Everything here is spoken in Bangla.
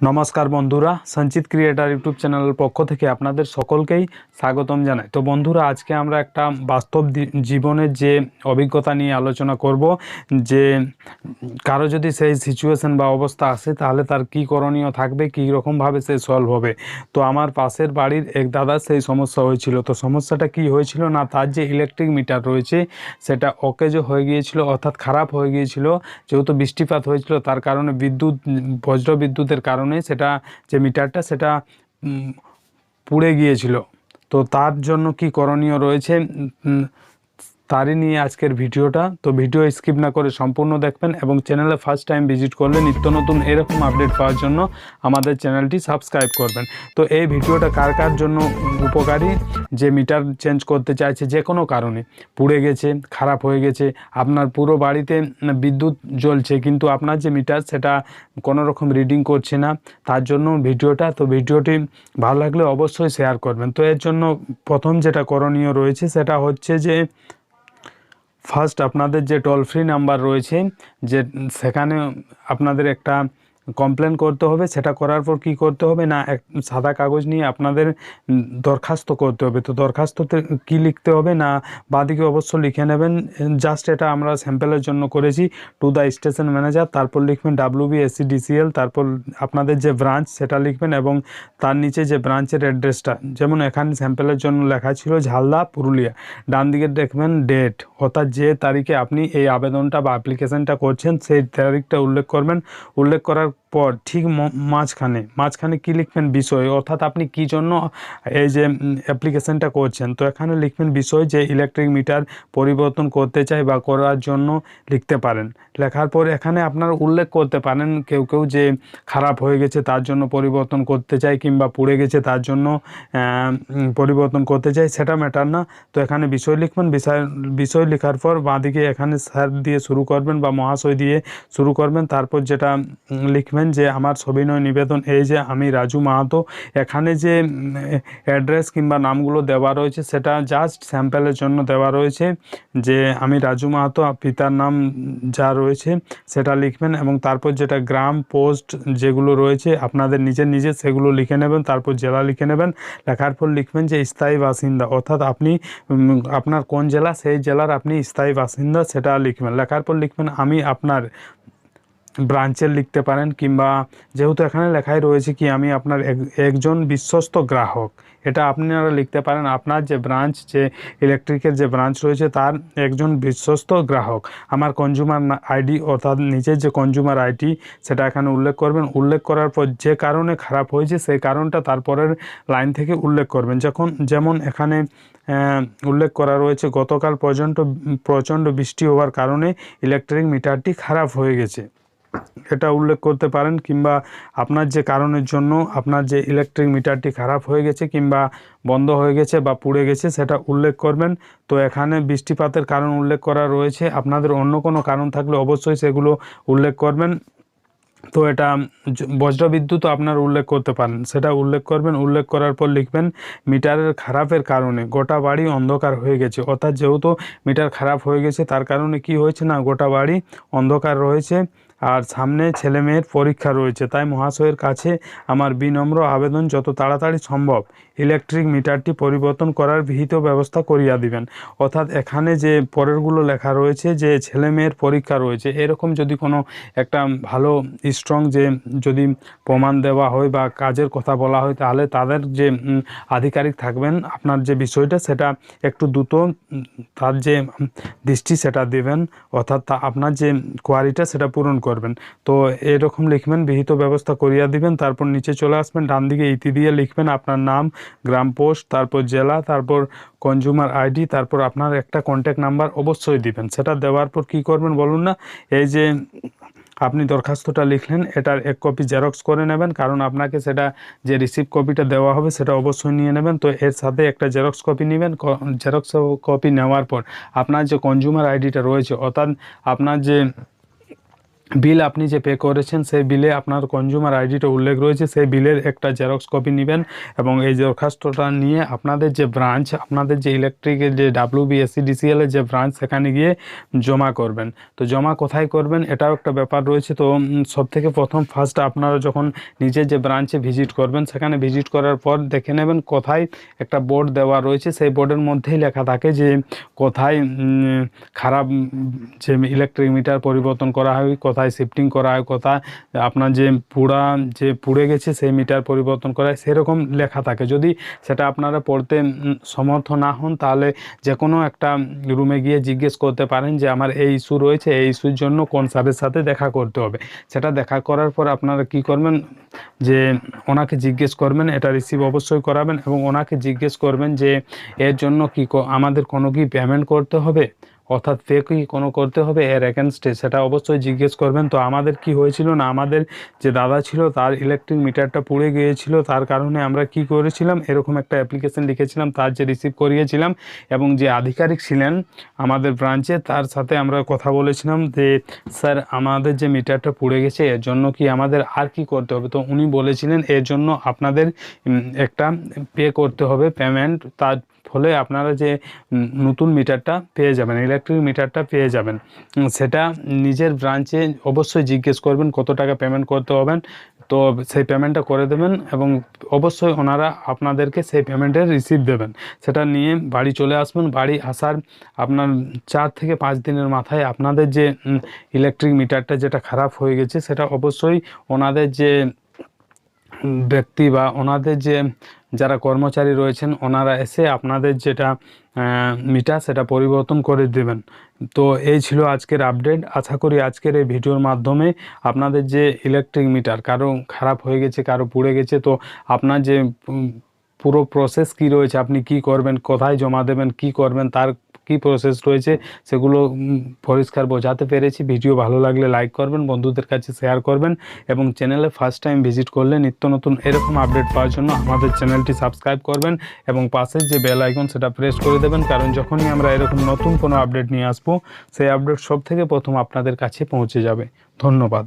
নমস্কার বন্ধুরা, সঞ্চিত ক্রিয়েটার ইউটিউব চ্যানেলের পক্ষ থেকে আপনাদের সকলকেই স্বাগতম জানাই। তো বন্ধুরা, আজকে আমরা একটা বাস্তব জীবনের যে অভিজ্ঞতা নিয়ে আলোচনা করব, যে কারও যদি সেই সিচুয়েশন বা অবস্থা আসে, তাহলে তার কি করণীয় থাকবে, কী রকমভাবে সে সলভ হবে। তো আমার পাশের বাড়ির এক দাদা সেই সমস্যা হয়েছিল। তো সমস্যাটা কি হয়েছিল না, তার যে ইলেকট্রিক মিটার রয়েছে, সেটা অকেজো হয়ে গিয়েছিল, অর্থাৎ খারাপ হয়ে গিয়েছিল, যেহেতু বৃষ্টিপাত হয়েছিল, তার কারণে বিদ্যুৎ বজ্র বিদ্যুতের কারণে সেটা যে মিটারটা সেটা পুড়ে গিয়েছিল। তো তার জন্য কি করণীয় রয়েছে? তারই নিয়ে আজকের ভিডিওটা। তো ভিডিও স্কিপ না করে সম্পূর্ণ দেখবেন এবং চ্যানেলে ফার্স্ট টাইম ভিজিট করলে নিত্য নতুন এরকম আপডেট পাওয়ার জন্য আমাদের চ্যানেলটি সাবস্ক্রাইব করবেন। তো এই ভিডিওটা কার কার জন্য উপকারী? যে মিটার চেঞ্জ করতে চাইছে যে কোনো কারণে। পুড়ে গেছে, খারাপ হয়ে গেছে, আপনার পুরো বাড়িতে বিদ্যুৎ জ্বলছে, কিন্তু আপনার যে মিটার সেটা কোনো রকম রিডিং করছে না, তার জন্য ভিডিওটা। তো ভিডিওটি ভালো লাগলে অবশ্যই শেয়ার করবেন। তো এর জন্য প্রথম যেটা করণীয় রয়েছে সেটা হচ্ছে যে ফার্স্ট আপনাদের যে টোল ফ্রি নাম্বার রয়েছে যে সেখানে আপনাদের একটা কমপ্লেন করতে হবে, সেটা করার পর কি করতে হবে? না, এক সাদা কাগজ নিয়ে আপনাদের দরখাস্ত করতে হবে। তো দরখাস্ততে কি লিখতে হবে? না, বাদিকে অবশ্য লিখে নেবেন। জাস্ট এটা আমরা স্যাম্পেলের জন্য করেছি। টু দ্য স্টেশন ম্যানেজার তারপর লিখবেন ডাব্লিউ বি এসিডিসিএল তারপর আপনাদের যে ব্রাঞ্চ সেটা লিখবেন এবং তার নিচে যে ব্রাঞ্চের অ্যাড্রেসটা যেমন এখানে স্যাম্পেলের জন্য লেখা ছিল ঝালদা, পুরুলিয়া। ডান দিকে দেখবেন ডেট অর্থাৎ যে তারিখে আপনি এই আবেদনটা বা অ্যাপ্লিকেশনটা করছেন, সেই তারিখটা উল্লেখ করবেন। উল্লেখ করার পর ঠিক মাঝখানে মাঝখানে কি লিখবেন বিষয়? অর্থাৎ আপনি কি জন্য এই যে অ্যাপ্লিকেশনটা করছেন? তো এখানে লিখবেন বিষয় যে ইলেকট্রিক মিটার পরিবর্তন করতে চাই বা করার জন্য লিখতে পারেন। লেখার পর এখানে আপনার উল্লেখ করতে পারেন কেউ কেউ যে খারাপ হয়ে গেছে তার জন্য পরিবর্তন করতে চাই কিংবা পুড়ে গেছে তার জন্য পরিবর্তন করতে চাই সেটা ম্যাটার না। তো এখানে বিষয় লিখবেন বিষয় বিষয় লেখার পর বাঁদিকে এখানে স্যার দিয়ে শুরু করবেন বা মহাশয় দিয়ে শুরু করবেন। তারপর যেটা উম, লিখবেন যে আমার সবিনয় নিবেদন এই যে আমি রাজু মাহাতো, এখানে যে অ্যাড্রেস কিংবা নামগুলো দেওয়া রয়েছে সেটা জাস্ট স্যাম্পেলের জন্য দেওয়া রয়েছে, যে আমি রাজু মাহাতো পিতার নাম যা রয়েছে সেটা লিখবেন এবং তারপর যেটা গ্রাম পোস্ট যেগুলো রয়েছে আপনাদের নিজের নিজে সেগুলো লিখে নেবেন, তারপর জেলা লিখে নেবেন, লেখার পর লিখবেন যে স্থায়ী বাসিন্দা। অর্থাৎ আপনি আপনার কোন জেলা, সেই জেলার আপনি স্থায়ী বাসিন্দা, সেটা লিখবেন। লেখার পর লিখবেন, আমি আপনার ব্রাঞ্চের লিখতে পারেন কিংবা যেহেতু এখানে লেখাই রয়েছে কি আমি আপনার এক- একজন বিশ্বস্ত গ্রাহক, এটা আপনারা লিখতে পারেন। আপনার যে ব্রাঞ্চ যে ইলেকট্রিকের যে ব্রাঞ্চ রয়েছে, তার একজন বিশ্বস্ত গ্রাহক। আমার কনজিউমার আইডি অর্থাৎ নিজের যে কনজিউমার আইডি সেটা এখানে উল্লেখ করবেন। উল্লেখ করার পর যে কারণে খারাপ হয়েছে, সেই কারণটা তারপরের লাইন থেকে উল্লেখ করবেন। যখন, যেমন এখানে উল্লেখ করা রয়েছে, গতকাল পর্যন্ত প্রচণ্ড বৃষ্টি হওয়ার কারণে ইলেকট্রিক মিটারটি খারাপ হয়ে গেছে। এটা উল্লেখ করতে পারেন কিংবা আপনার যে কারণের জন্য আপনার যে ইলেকট্রিক মিটারটি খারাপ হয়ে গেছে কিংবা বন্ধ হয়ে গেছে বা পুড়ে গেছে, সেটা উল্লেখ করবেন। তো এখানে বৃষ্টিপাতের কারণ উল্লেখ করা রয়েছে। আপনাদের অন্য কোনো কারণ থাকলে অবশ্যই সেগুলো উল্লেখ করবেন। তো এটা বজ্রবিদ্যুৎ আপনার উল্লেখ করতে পারেন। সেটা উল্লেখ করবেন। উল্লেখ করার পর লিখবেন, মিটারের খারাপের কারণে গোটা বাড়ি অন্ধকার হয়ে গেছে। অর্থাৎ যেহেতু মিটার খারাপ হয়ে গেছে, তার কারণে কি হয়েছে না, গোটা বাড়ি অন্ধকার রয়েছে। আর সামনে ছেলে মেয়ের পরীক্ষা রয়েছে। তাই মহাশয়ের কাছে আমার বিনম্র আবেদন, যত তাড়াতাড়ি সম্ভব ইলেকট্রিক মিটারটি পরিবর্তন করার বিহিত ব্যবস্থা করিয়া দিবেন। অর্থাৎ এখানে যে পরেরগুলো লেখা রয়েছে, যে ছেলে মেয়ের পরীক্ষা রয়েছে, এরকম যদি কোনো একটা ভালো স্ট্রং যে যদি প্রমাণ দেওয়া হয় বা কাজের কথা বলা হয়, তাহলে তাদের যে আধিকারিক থাকবেন, আপনার যে বিষয়টা সেটা একটু দ্রুত তার যে দৃষ্টি সেটা দেবেন, অর্থাৎ আপনার যে কোয়ারিটা সেটা পূরণ করবেন। তো এরকম লিখবেন, বিহিত ব্যবস্থা করিয়া দিবেন, তারপর নিচে চলে আসবেন ডান দিকে ইতি দিয়ে লিখবেন আপনার নাম, গ্রাম পোস্ট, তারপর জেলা, তারপর কনজিউমার আইডি তারপর আপনার একটা কন্ট্যাক্ট নাম্বার অবশ্যই দিবেন। সেটা দেওয়ার পর কি করবেন বলুন না, এই যে আপনি দরখাস্তটা লিখলেন, এটার এক কপি জেরক্স করে নেবেন, কারণ আপনাকে সেটা যে রিসিভ কপিটা দেওয়া হবে, সেটা অবশ্যই নিয়ে নেবেন। তো এর সাথে একটা জেরক্স কপি নেবেন জেরক্স কপি নেওয়ার পর আপনার যে কনজিউমার আইডিটা রয়েছে, অর্থাৎ আপনার যে বিল আপনি যে পে করেছেন, সেই বিলে আপনার কনজিউমার আইডিটা উল্লেখ রয়েছে। সেই বিলের একটা জেরক্স কপি নেবেন এবং এই দরখাস্তটা নিয়ে আপনাদের যে ব্রাঞ্চ আপনাদের যে ইলেকট্রিকের যে ডাব্লিউ বিএসসি ডিসিএল এর যে ব্রাঞ্চ সেখানে গিয়ে জমা করবেন। তো জমা কোথায় করবেন, এটাও একটা ব্যাপার রয়েছে। তো সব থেকে প্রথম ফার্স্ট আপনারা যখন নিজের যে ব্রাঞ্চে ভিজিট করবেন, সেখানে ভিজিট করার পর দেখে নেবেন কোথায় একটা বোর্ড দেওয়া রয়েছে। সেই বোর্ডের মধ্যেই লেখা থাকে যে, কোথায় খারাপ যে ইলেকট্রিক মিটার পরিবর্তন করা হয় শিফটিং করা হয়, কোথায় আপনার যে পুরা, যে পুড়ে গেছে সেই মিটার পরিবর্তন করা হয়, সেরকম লেখা থাকে। যদি সেটা আপনারা পড়তে সমর্থ না হন, তাহলে যে কোনো একটা রুমে গিয়ে জিজ্ঞেস করতে পারেন যে, আমার এই ইস্যু রয়েছে, এই ইস্যুর জন্য কোন স্যারের সাথে দেখা করতে হবে? সেটা দেখা করার পর আপনারা কি করবেন যে, ওনাকে জিজ্ঞেস করবেন, এটা রিসিভ অবশ্যই করাবেন এবং ওনাকে জিজ্ঞেস করবেন যে, এর জন্য ক- আমাদের কোনো কি পেমেন্ট করতে হবে? অর্থাৎ পে কি কোনো করতে হবে, এর এগেনস্টে সেটা অবশ্যই জিজ্ঞেস করবেন, তো আমাদের কি হয়েছিল না আমাদের যে দাদা ছিল, তার ইলেকট্রিক মিটারটা পুড়ে গিয়েছিল, তার কারণে আমরা কি করেছিলাম, এরকম একটা অ্যাপ্লিকেশন লিখেছিলাম, তার যে রিসিভ করিয়েছিলাম, এবং যে আধিকারিক ছিলেন আমাদের ব্রাঞ্চে তার সাথে আমরা কথা বলেছিলাম যে, স্যার, আমাদের যে মিটারটা পুড়ে গেছে, এর জন্য কি আমাদের আর কি করতে হবে? তো উনি বলেছিলেন, এর জন্য আপনাদের একটা পে করতে হবে পেমেন্ট তার ফলে আপনারা যে নতুন মিটারটা পেয়ে যাবেন ইলেকট্রিক মিটারটা পেয়ে যাবেন সেটা নিজের ব্রাঞ্চে অবশ্যই জিজ্ঞেস করবেন কত টাকা পেমেন্ট করতে হবেন তো সেই পেমেন্টটা করে দেবেন এবং অবশ্যই ওনারা আপনাদেরকে সেই পেমেন্টের রিসিভ দেবেন। সেটা নিয়ে বাড়ি চলে আসবেন। বাড়ি আসার আপনার চার থেকে পাঁচ দিনের মাথায় আপনাদের যে ইলেকট্রিক মিটারটা যেটা খারাপ হয়ে গেছে, সেটা অবশ্যই ওনাদের যে ব্যক্তি বা ওনাদের যে, যারা কর্মচারী রয়েছেন, ওনারা এসে আপনাদের যেটা মিটার সেটা পরিবর্তন করে দেবেন। তো এই ছিল আজকের আপডেট আশা করি আজকের এই ভিডিওর মাধ্যমে আপনাদের যে ইলেকট্রিক মিটার কারও খারাপ হয়ে গেছে, কারও পুড়ে গেছে, তো আপনার যে পুরো প্রসেস কি রয়েছে, আপনি কি করবেন, কোথায় জমা দেবেন, কি করবেন, তার কি প্রসেস রয়েছে, সেগুলো পরিষ্কার বোঝাতে পেরেছি। ভিডিও ভালো লাগলে লাইক করবেন, বন্ধুদের কাছে শেয়ার করবেন এবং চ্যানেলে ফার্স্ট টাইম ভিজিট করলে নিত্য নতুন এরকম আপডেট পাওয়ার জন্য আমাদের চ্যানেলটি সাবস্ক্রাইব করবেন এবং পাশের যে বেল আইকন সেটা প্রেস করে দেবেন। কারণ যখনই আমরা এরকম নতুন কোনো আপডেট নিয়ে আসব, সেই আপডেট সব থেকে প্রথম আপনাদের কাছে পৌঁছে যাবে। ধন্যবাদ।